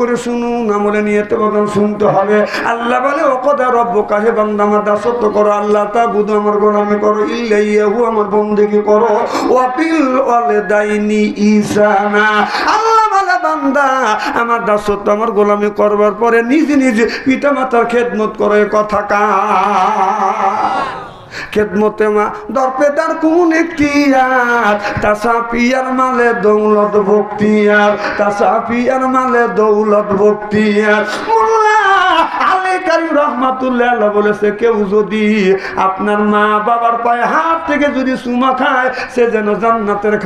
করে শুনুন, আমলে নিয়েতে বদন শুনতে হবে। আল্লাহ বলে, ও কথা রব্ব কাহে বান্দা, আমার দাসত্ব করো, আল্লাহ তা বুধ আমার গোলামি করো ইল্লাইয়াহু আমার বন্দেগি করো। ওয়াপিল ওয়ালে দাইনি ইসানা আল্লাহ বলে, বান্দা, আমার দাসত্ব, আমার গোলামি করবার পরে নিজে নিজে পিতা মাতার খেদমত করে কথা কা খেদমতে মা, দরপেদার কোন একটি আর তাসা পিয়ার মালে দৌলত ভক্তি আর তাসা পিয়ার মালে দৌলত ভক্তি আর আলে রহমাতুল্লাহ বলেছে, কেউ যদি আপনার মা পায়ে হাত থেকে যদি খায়, সে যেন জান্নাতের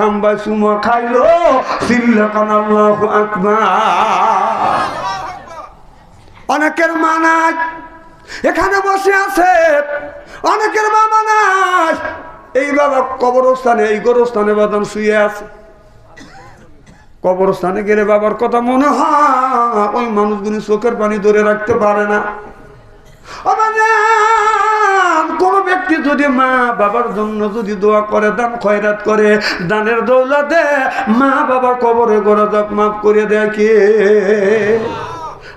অনেকের মানায় এখানে বসে আছে। অনেকের বাবা নাই এই বাবা কবরস্থানে, এই গোরস্থানে বাদান শুয়ে আছে। কবরস্থানে গেলে বাবার কথা মনে হয়। ওই মানুষগুলি চোখের পানি ধরে রাখতে পারে না। কোন ব্যক্তি যদি মা বাবার জন্য যদি দোয়া করে, দান খয়রাত করে, দানের দৌলতে মা বাবার কবরে যাক মাফ করে কে?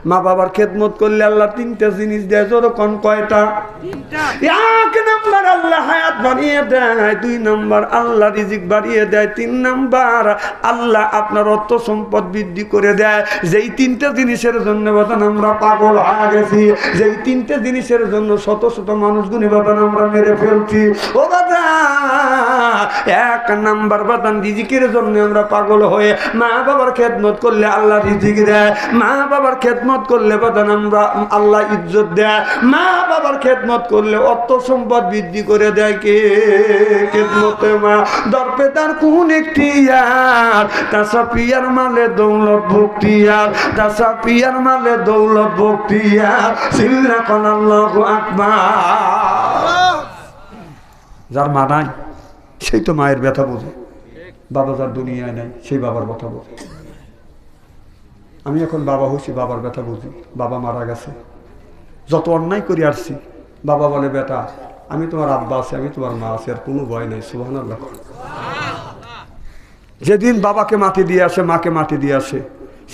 মা বাবার খেদমত করলে আল্লাহ তিনটা জিনিস দেয় যখন কয়টা? এক নাম্বার আল্লাহ হায়াত বাড়িয়ে দেয় দুই নাম্বার আল্লাহ রিজিক বাড়িয়ে দেয় তিন নাম্বার আল্লাহ আপনার অর্থ সম্পদ বৃদ্ধি করে দেয়। যেই তিনটা জিনিসের জন্য বাদান আমরা পাগল হয়ে গেছি যেই তিনটে জিনিসের জন্য শত শত মানুষ মানুষগুলি বাদান আমরা মেরে ফেলছি। ও দাদা এক নাম্বার বাদান রিজিকের জন্য আমরা পাগল হয়ে মা বাবার খেদমত করলে আল্লাহ রিজিক দেয় মা বাবার খেদমত করলে বাদান আমরা আল্লাহ ইজ্জত দেয়। মা বাবার খেদমত করলে অর্থ সম্পদ বৃদ্ধি করে দেয় কে? খেদমতে মা। দর্পে তার কোন একটি আর তাসা পিয়ার মালে দৌলত ভক্তি আর তাসা পিয়ার মালে দৌলত ভক্তি আর সিল্লা কনাল্লাহ আকবার। যার মা নাই, সেই তো মায়ের ব্যথা বোঝে। বাবা যার দুনিয়ায় নাই, সেই বাবার কথা বোঝে। আমি এখন বাবা হয়েছি, বাবার ব্যথা বুঝি, বাবা মারা গেছে। যত অন্যায় করে আসছি বাবা বলে, বেটা, আমি তোমার আব্বা আছি, আমি তোমার মা আছি, আর কোনো ভয় নেই সুহান যেদিন বাবাকে মাটি দিয়ে আসে, মাকে মাটি দিয়ে আসে,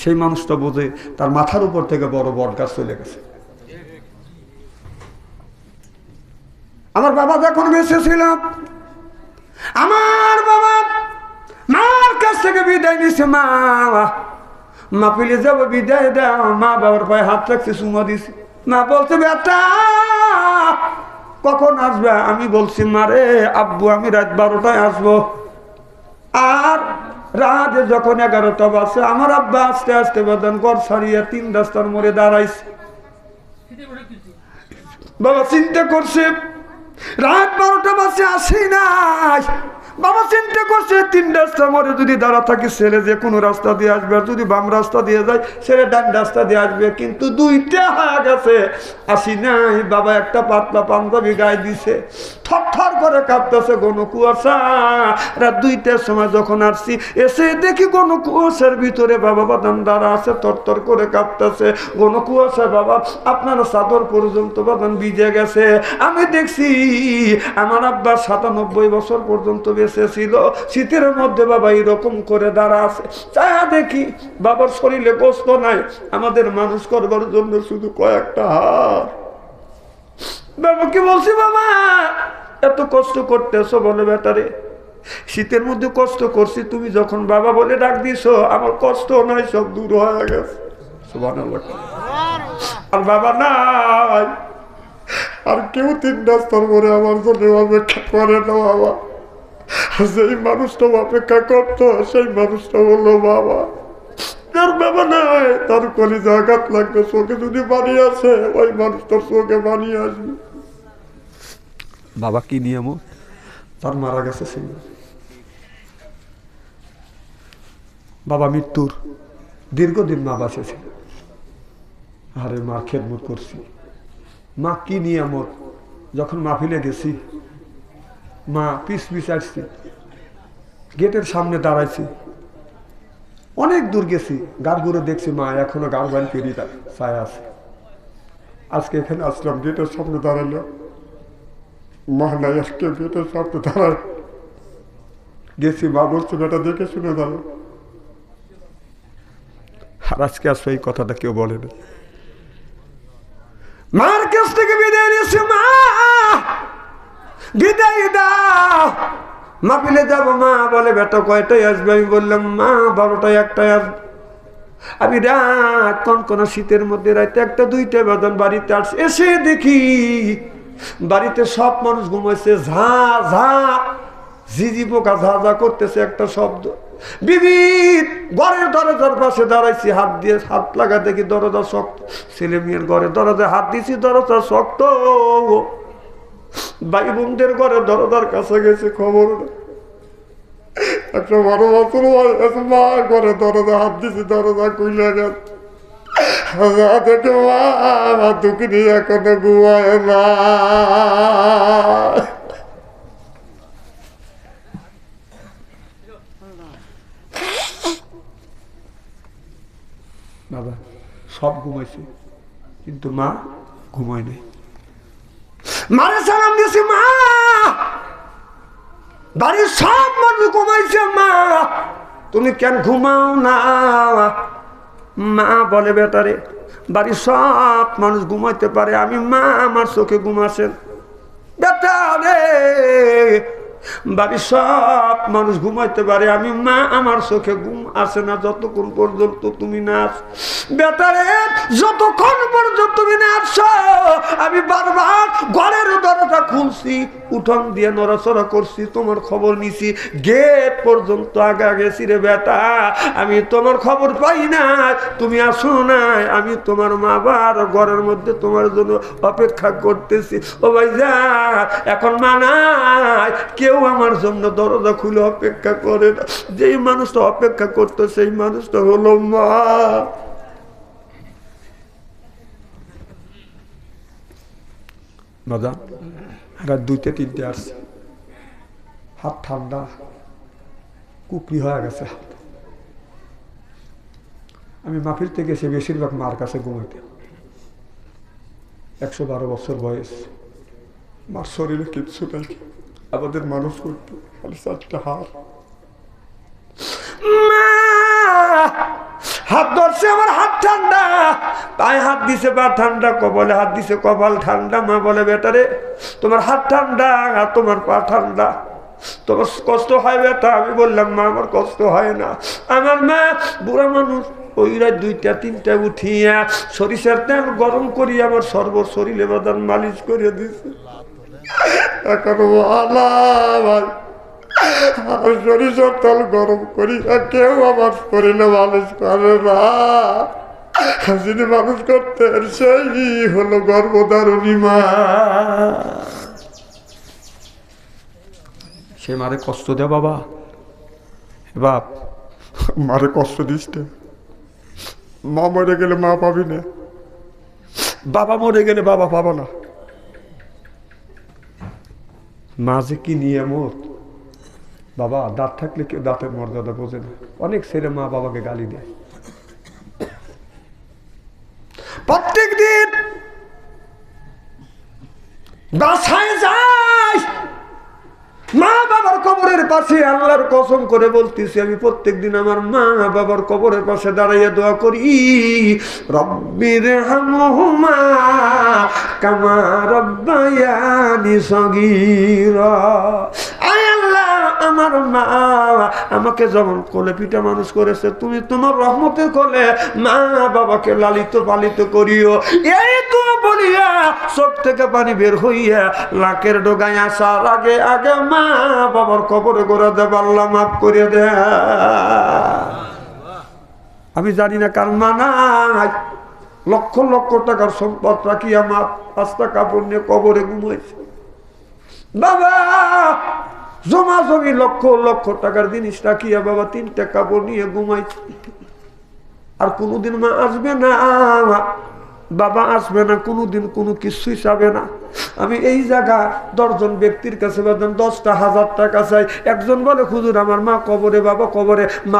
সেই মানুষটা বোঝে তার মাথার উপর থেকে বড় বট গাছ চলে গেছে। আমার বাবা যখন বেঁচে ছিল, আমার বাবা মার কাছ থেকে বিদায় নিছে মা। মা পেলে যাব, বিদায় দাও। মা বাবার পায়ে হাত রাখছে, সুমা দিছে। মা বলছে, বেটা, কখন আসবে? আমি বলছি মারে আব্বু, আমি রাত বারোটায় আসব। আর রাতে যখন এগারোটা বাজছে আমার আব্বা আস্তে আস্তে বেদন গড় সারিয়ে তিন রাস্তার মোড়ে দাঁড়াইছে। বাবা চিন্তা করছে, রাত বারোটা বাজে আসি নাই। বাবা চিন্তা করছে, তিন রাস্তা মরে যদি দাঁড়া থাকে, ছেলে যে কোনো রাস্তা দিয়ে আসবে যদি বাম রাস্তা দিয়ে যায়, ছেলে ডান রাস্তা দিয়ে আসবে, কিন্তু দুইটা হয়ে গেছে আসি নাই, বাবা একটা পাতলা পাঞ্জাবি গায়ে দিছে। থর থর করে কাঁপতেছে গণ কুয়াশা দুইটার সময় যখন আসছি, এসে দেখি গণ কুয়াশার ভিতরে বাবা বাদাম দাঁড়া আছে তর করে কাঁপতেছে। গণ কুয়াশা বাবা, আপনার চাদর পর্যন্ত বাদাম ভিজে গেছে। আমি দেখছি, আমার আব্বা সাতানব্বই বছর পর্যন্ত বেঁচে ছিল। শীতের মধ্যে বাবা এরকম করে দাঁড়া আছে। চা দেখি বাবার শরীরে গোস্ত নাই। আমাদের মানুষ করবার জন্য শুধু কয়েকটা হার বাবা, কি বলছি বাবা? এত কষ্ট করতেছো বলে বেটারে শীতের মধ্যে কষ্ট করছি, তুমি যখন বাবা বলে ডাক দিছো আমার কষ্ট নাই, সব দূর হয়ে গেছে। আর বাবা নাই। আর কেউ তিন রাস্তার পরে আমার জন্য অপেক্ষা করে না বাবা। যেই মানুষটা অপেক্ষা করতো সেই মানুষটা হলো বাবা তার বাবা তার কলিজা আঘাত লাগবে চোখে যদি আসে ওই মানুষটার চোখে আসবে। বাবা কি নিয়ম? তার মারা গেছে বাবা মৃত্যুর দীর্ঘদিন মা বাঁচেছে। আরে মার খেদমত করছি। মা কি নিয়ামত? যখন মাহফিলে গেছি মা, পিস পিস আসছি। গেটের সামনে দাঁড়াইছি। অনেক দূর গেছি ঘুরে দেখছি, মা, এখনও গার বাইল পেরি ছায় আছে। আজকে এখানে আসলাম, গেটের সামনে দাঁড়াল মা নাই, আজকে গেটের সামনে দাঁড়ায় গেছি, মা বলছে, বেটা, দেখে শুনে দাঁড়ো আর আজকে আসলে এই কথাটা কেউ বলে না মার কাছ থেকে বিদায় নিয়েছে, মা! বিদায় দাও। মা পিলে যাব, মা বলে, বেটা কয়টাই আসবে? আমি বললাম, মা, বারোটায় একটাই আসবে আমি রাত, কোন কোন শীতের মধ্যে রাতে একটা দুইটা বেতন বাড়িতে আসছে এসে দেখি বাড়িতে সব মানুষ ঘুমাইছে, ঝা ঝা, ঝিঝি পোকা, ঝা ঝা করতেছে একটা শব্দ। বিবিধ ঘরের দরজার পাশে দাঁড়াইছি, হাত দিয়ে হাত লাগা দেখি দরজা শক্ত। ছেলে মেয়ের ঘরে দরজা হাত দিছি, দরজা শক্ত। ভাই বোনদের ঘরে দরজার কাছে গেছে খবর। একটা বড় বছর মা ঘরে দরজা, হাত দিছি, দরজা ঘুমায় না। বাবা, সব ঘুমাইছে, কিন্তু মা ঘুমায় নাই। মারে সালাম দিয়েছে, মা। বাড়ির সব মানুষ ঘুমাইছে, মা। তুমি কেন ঘুমাও না? মা বলে, বেটারে, বাড়ির সব মানুষ ঘুমাইতে পারে। আমি মা, আমার চোখে ঘুমাছেন বেটা রে বাড়ির সব মানুষ ঘুমাইতে পারে। আমি মা, আমার চোখে ঘুম আসে না যতক্ষণ পর্যন্ত তুমি না আস বেটারে, যতক্ষণ পর্যন্ত তুমি না আসছো আমি বারবার ঘরের দরজা খুলছি, উঠন দিয়ে নড়াচড়া করছি, তোমার খবর নিছি। গেট পর্যন্ত আগা গেছি রে বেটা, আমি তোমার খবর পাই না। তুমি আসো না আমি তোমার মা বার ঘরের মধ্যে তোমার জন্য অপেক্ষা করতেছি। ও ভাই যা এখন মানায় কেউ আমার জন্য দরজা খুলে অপেক্ষা করে না। যেই মানুষটা অপেক্ষা করতো, সেই মানুষটা হলো মা। দাদা রাত দুইটা, তিনটে আসছে। হাত ঠান্ডা, কুকরি হয়ে গেছে হাত। আমি মাফিল থেকে এসে বেশিরভাগ মার কাছে ঘুমাইতে একশো বারো বছর বয়স। মার শরীরে কিচ্ছু নাই। আমাদের মানুষ করতে। চারটা হাত হাত ধরছে, আমার হাত ঠান্ডা। পায়ে হাত দিছে, পা ঠান্ডা, কপালে হাত দিছে, কপাল ঠান্ডা। মা বলে, বেটারে, তোমার হাত ঠান্ডা আর তোমার পা ঠান্ডা। তোমার কষ্ট হয় বেটা আমি বললাম, মা, আমার কষ্ট হয় না। আমার মা বুড়া মানুষ, ওই দুইটা, তিনটা উঠিয়া সরিষার তেল গরম করি আমার সর্ব শরীরে বাদান মালিশ করে দিছে। এখন ভালা ভাই আর সরিষার তেল গরম করি কেউ আমার শরীরে মানুষ করে না। যিনি মানুষ করতেন সেই হলো গর্ভধারণী মা। সে মারে কষ্ট দে বাবা। বাপ মারে কষ্ট দিস মা মরে গেলে মা পাবি না। বাবা মরে গেলে বাবা পাবো না। মা যে কি নিয়ামত? বাবা, দাঁত থাকলে কেউ দাঁতের মর্যাদা বোঝে না। অনেক ছেলে মা বাবাকে গালি দেয়। প্রত্যেক দিন বাসায় যাই। মা বাবার কবরের পাশে আল্লাহর কসম করে বলতেছি, আমি প্রত্যেক দিন আমার মা বাবার কবরের পাশে দাঁড়াইয়া দোয়া করি। রব্বির হামহুমা কামা রব্বায়ানি সগীরা। আমার মা, আমাকে যেমন কোলে পিঠা মানুষ করেছে, তুমি তোমার রহমতের কোলে মা বাবাকে লালিত পালিত করিও। এই তো বলিয়া চোখ থেকে পানি বের হইয়া লাকের ডোগায় আসার আগে আগে মা বাবার কবরে করে দে পাল্লা মাফ করে দে। আমি জানি না কার মা নাই। লক্ষ লক্ষ টাকার সম্পদ রাখিয়া মা পাঁচটা কাপড় নিয়ে কবরে ঘুমাইছে। বাবা, জমা জমি লক্ষ লক্ষ টাকার জিনিস রাখিয়া বাবা তিনটা কাপড় নিয়ে ঘুমাইছে। আর কোনোদিন মা আসবে না। বাবা আসবে না, কোনোদিন কোনো কিছুই চাবে না। আমি এই জায়গা দশজন ব্যক্তির কাছে বেতন দশটা হাজার টাকা চাই। একজন বলে খুজুর আমার মা কবরে, বাবা কবরে মা